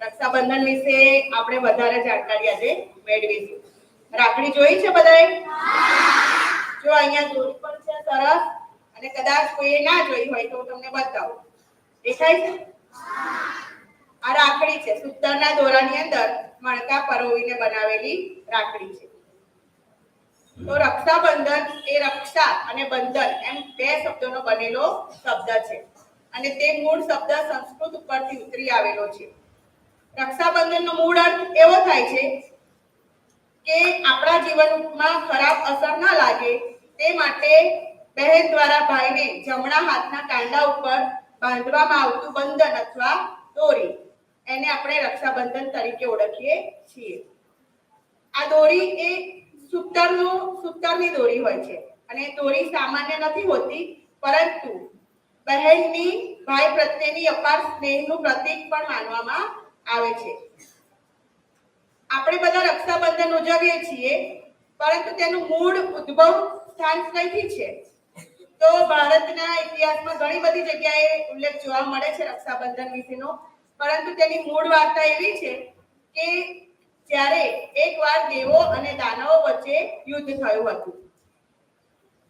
રક્ષાબંધન વિશે આપણે વધારે જાણકારી આજે મેળવીશું. રાખડી જોઈ છે બધાએ? જો અહીંયા દોરી પણ છે સરસ, અને કદાચ કોઈએ ના જોઈ હોય તો તમને બતાવું. દેખાય છે? આ રાખડી છે. સૂતરના દોરાની અંદર મણકા પરોવીને બનાવેલી રાખડી છે. તો રક્ષાબંધન એ રક્ષા અને બંધન એમ બે શબ્દોનો બનેલો શબ્દ છે. અને તે મૂળ શબ્દ સંસ્કૃત ઉપરથી ઉતરી આવેલો છે. રક્ષાબંધનનો મૂળ અર્થ એવો થાય છે કે આપણા જીવનમાં ખરાબ અસર ન લાગે, તે માટે બહેન દ્વારા ભાઈને જમણા હાથના કાંડા ઉપર બાંધવામાં આવતું બંધન અથવા દોરી, એને આપણે રક્ષાબંધન તરીકે ઓળખીએ છીએ. આ દોરી એ સૂતરનું, સૂતરની દોરી હોય છે અને દોરી સામાન્ય નથી હોતી, પરંતુ બહેનની, ભાઈ પ્રત્યેની અપાર સ્નેહનું પ્રતીક પણ માનવામાં આવે છે. આપણે બધા રક્ષાબંધન ઉજવીએ છીએ, પરંતુ તેનું મૂળ ઉદ્ભવ સ્થાન કઈથી છે? તો ભારતના ઇતિહાસમાં ઘણી બધી જગ્યાએ ઉલ્લેખ જોવા મળે છે રક્ષાબંધન વિશેનો. પરંતુ તેની મૂળ વાર્તા એવી છે કે જ્યારે એકવાર દેવો અને દાનવો વચ્ચે યુદ્ધ થયું હતું,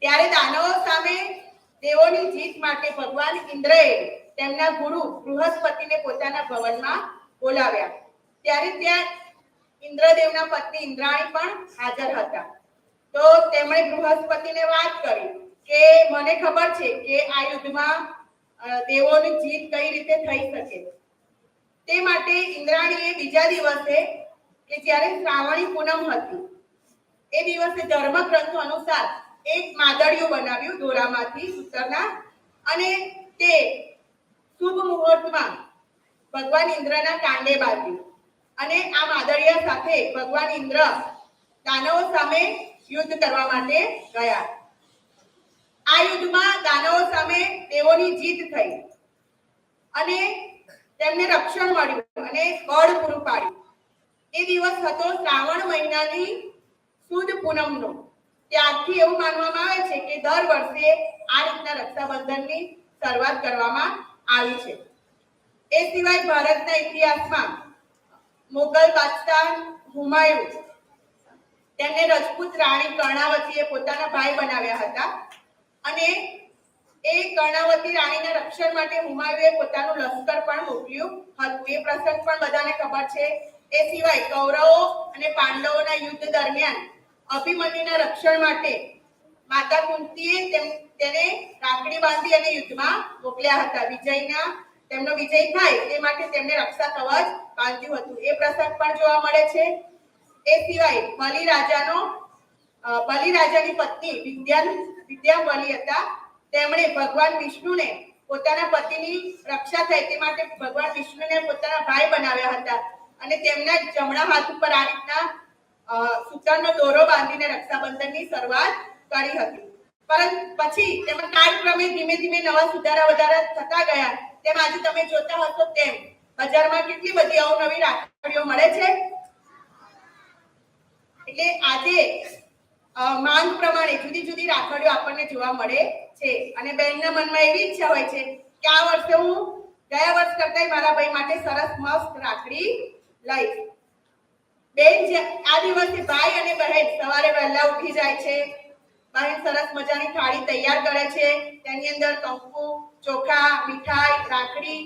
ત્યારે દાનવો સામે દેવોની જીત માટે ભગવાન ઇન્દ્રએ તેમના ગુરુ બૃહસ્પતિને પોતાના ભવનમાં બોલાવ્યા. ત્યારે ત્યાં ઇન્દ્રદેવના પત્ની ઇન્દ્રાણી પણ હાજર હતા. તો તેમણે બૃહસ્પતિને વાત કરી કે, મને ખબર છે કે આ યુદ્ધમાં દેવોની જીત કઈ રીતે થઈ શકે. તે માટે ઇન્દ્રાણીએ બીજા દિવસે, કે જ્યારે શ્રાવણી પૂનમ હતી, એ દિવસે ધર્મગ્રંથો અનુસાર એક માદળિયું બનાવ્યું દોરામાંથી સૂતરના અને તે શુભ મુહૂર્તમાં ભગવાન ઇન્દ્રના કાંડે બાંધ્યું. અને આ માદળિયા સાથે ભગવાન ઇન્દ્ર દાનવો સામે યુદ્ધ કરવા માટે ગયા. આ યુદ્ધમાં દાનવો સામે તેઓની જીત થઈ. અને તેમને રક્ષણ મળ્યું અને બળ પૂરું પાડ્યું. એ દિવસ હતો શ્રાવણ મહિનાની સુદ પૂનમનો. ત્યારથી એવું માનવામાં આવે છે કે દર વર્ષે આ રીતના રક્ષાબંધનની શરૂઆત કરવામાં આવી છે. એ સિવાય ભારતના ઇતિહાસમાં મુગલ બાદશાહ હુમાયું, તેમને રજપૂત રાણી કર્ણાવતીએ પોતાના ભાઈ બનાવ્યા હતા. અને એ કર્ણાવતી રાણીના રક્ષણ માટે હુમાયુએ પોતાનું લશ્કર પણ મોકલ્યું હતું. એ પ્રસંગ પણ બધાને ખબર છે. એ સિવાય કૌરવો અને પાંડવોના યુદ્ધ દરમિયાન અભિમન્યુના રક્ષણ માટે માતા કુંતીએ તેને રાખડી બાંધી અને યુદ્ધમાં મોકલ્યા હતા. વિજયના તેમનો વિજય થાય તે માટે તેમને રક્ષા કવચ બાંધ્યું હતું. એ પ્રસંગ પણ જોવા મળે છે. એ સિવાય બલિ રાજાનો બલિ રાજાની પત્ની વિદ્યા વિદ્યા વિદ્યાબલી હતા. તેમણે ભગવાન વિષ્ણુને પોતાના પતિની રક્ષા થાય તે માટે ભગવાન વિષ્ણુને પોતાના ભાઈ બનાવ્યા હતા. અને તેમના જમણા હાથ ઉપર આ રીતના સૂતરનો દોરો બાંધીને રક્ષાબંધનની શરૂઆત કરી હતી. પરંતુ પછી તેમાં કાળક્રમે ધીમે ધીમે નવા સુધારા વધારા થતા ગયા. તેમ આજે તમે જોતા હશો તેમ બજારમાં કેટલી બધી અવનવી રાખડીઓ મળે છે? એટલે આજે માંગ પ્રમાણે જુદી જુદી રાખડીઓ આપણને જોવા મળે છે. અને બહેનના મનમાં એવી ઈચ્છા હોય છે કે આ વર્ષે હું ગયા વર્ષ કરતા મારા ભાઈ માટે સરસ મસ્ત રાખડી લઈશ. બેન આ દિવસે ભાઈ અને બહેન સવારે વહેલા ઉઠી જાય છે બહેન સરસ મજાની થાળી તૈયાર કરે છે. તેની અંદર કંકુ, ચોખા, મીઠાઈ, રાખડી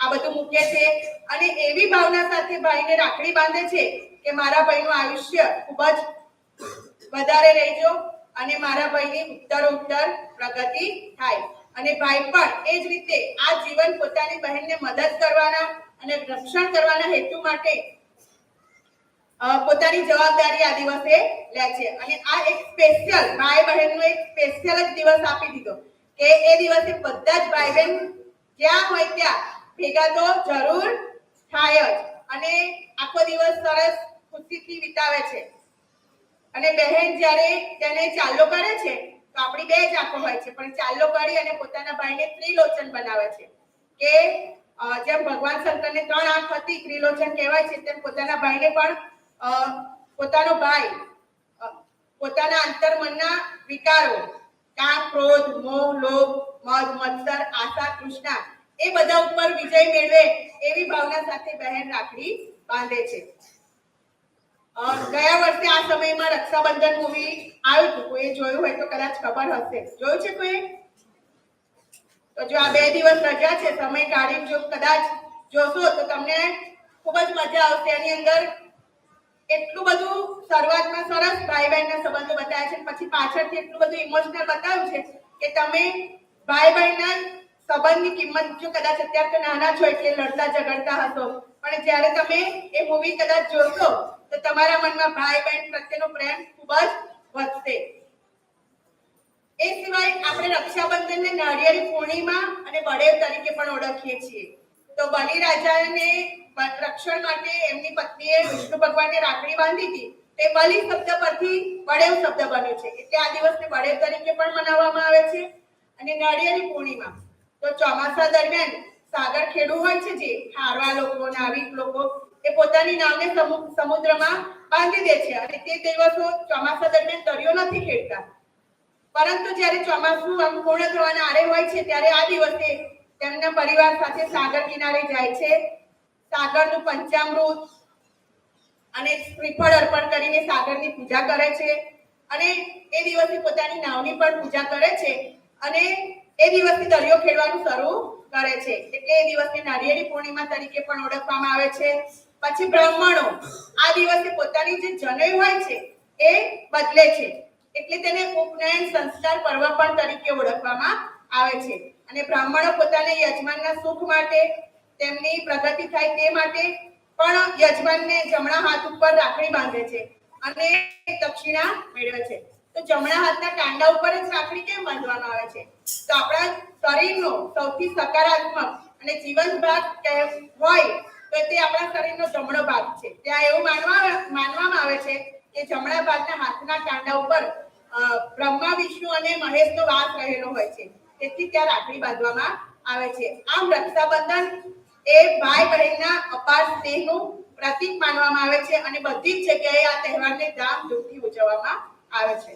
આ બધું મૂકે છે. અને એવી ભાવના સાથે ભાઈને રાખડી બાંધે છે કે મારા ભાઈનું આયુષ્ય ખૂબ જ વધારે રહેજો અને મારા ભાઈની ઉત્તર ઉત્તર પ્રગતિ થાય. અને ભાઈ પણ એ જ રીતે આ જીવન પોતાની બહેનને મદદ કરવાના અને રક્ષણ કરવાના હેતુ માટે પોતાની જવાબદારી આ દિવસે લે છે. અને આ એક સ્પેશિયલ ભાઈ બહેનનો એક સ્પેશિયલ જ દિવસ આપી દીધો કે એ દિવસે બધા જ ભાઈ બહેન જ્યાં હોય ત્યાં ભેગા તો જરૂર થાય જ. અને આખો દિવસ સરસ ખુશીથી વિતાવે છે. અને બહેન જ્યારે તેને ચાલો કરે છે, તો આપણી બે જ આંખો હોય છે. પણ ચાલો કરી અને પોતાના ભાઈને ત્રિલોચન બનાવે છે કે જેમ ભગવાન શંકરને ત્રણ આંખ હતી, ત્રિલોચન કહેવાય છે, તેમ પોતાના ભાઈને પણ પોતાનો ભાઈ પોતાના અંતર્મનના વિકારો, કામ, ક્રોધ, મોહ, લોભ, મદ, મત્સર, આશા, કૃષ્ણા, એ બધા ઉપર વિજય મેળવે એવી ભાવના સાથે બહેન રાખડી બાંધે છે. ગયા વર્ષે આ સમયમાં રક્ષાબંધન મૂવી આવ્યું હતું. કોઈ જોયું હોય તો કદાચ ખબર હશે. જોયું છે કોઈ તો જો આ બે દિવસ રજા છે, સમય કાઢીને જો કદાચ જોશો તો તમને ખૂબ જ મજા આવશે. એની અંદર એટલું બધું શરૂઆતમાં સરસ ભાઈ બહેનના સંબંધો બતાવ્યા છે. પછી પાછળથી એટલું બધું ઇમોશનલ બતાવ્યું છે કે તમે ભાઈ બહેનના સંબંધની કિંમત જો કદાચ અત્યારે તો નાના છો એટલે લડતા ઝઘડતા હશો. પણ જ્યારે તમે એ મૂવી કદાચ જોશો, તો તમારા મનમાં ભાઈ બહેન પ્રત્યેનો પ્રેમ ખૂબ જ વધશે. એ સિવાય આપણે રક્ષાબંધનને નાળિયેરી પૂર્ણિમા અને બળેવ તરીકે પણ ઓળખીએ છીએ. તો બલિ રાજાને રક્ષણ માટે એમની પત્નીએ વિષ્ણુ ભગવાનને રાખડી બાંધી હતી. તે બલિ શબ્દ પરથી બળેવ શબ્દ બન્યો છે. એટલે આ દિવસને બળેવ તરીકે પણ મનાવવામાં આવે છે અને નાળિયેરી પૂર્ણિમા. તો ચોમાસા દરમિયાન સાગર ખેડુ હોય છે જે ખારવા લોકો નાવિક લોકો, એ પોતાની નાવને સમુદ્રમાં બાંધી દે છે. અને તે દિવસો ચોમાસા દરમિયાન દરિયો નથી ખેડતા. પરંતુ જ્યારે ચોમાસું આમ પૂર્ણ થવાના આરે હોય છે, ત્યારે આ દિવસે તેમના પરિવાર સાથે સાગર કિનારે જાય છે. સાગરનું પંચામૃત અને શ્રીફળ અર્પણ કરીને સાગરની પૂજા કરે છે. અને એ દિવસે પોતાની નાવની પણ પૂજા કરે છે. અને એ દિવસથી દરિયો ખેડવાનું શરૂ કરે છે. એટલે એ દિવસને નારિયેળી પૂર્ણિમા તરીકે પણ ઓળખવામાં આવે છે. પછી બ્રાહ્મણો આ દિવસે પોતાની જે જનય હોય છે એ બદલે છે. એટલે તેને ઉપનયન સંસ્કાર પર્વ પણ તરીકે ઓળખવામાં આવે છે. અને બ્રાહ્મણો પોતાના યજમાનના સુખ માટે તેમની પ્રગતિ થાય તે માટે પણ યજમાનને જમણા હાથ ઉપર રાખડી બાંધે છે અને દક્ષિણા મેળવે છે. તો જમણા હાથના કાંડા ઉપર જ રાખડી કેમ બાંધવામાં આવે છે? તો આપણા શરીરનો સૌથી સકારાત્મક અને જીવંત ભાગ હોય તો તે આપણા શરીરનો જમણો ભાગ છે. ત્યાં એવું માનવા માનવામાં આવે છે કે જમણા ભાગના હાથના કાંડા ઉપર બ્રહ્મા, વિષ્ણુ અને મહેશનો વાસ રહેલો હોય છે. તેથી ત્યાં રાખડી બાંધવામાં આવે છે. આમ રક્ષાબંધન એ ભાઈ બહેનના અપાર સ્નેહનું પ્રતીક માનવામાં આવે છે અને બધી જ જગ્યાએ આ તહેવારને ધામધૂમથી ઉજવવામાં આવે છે.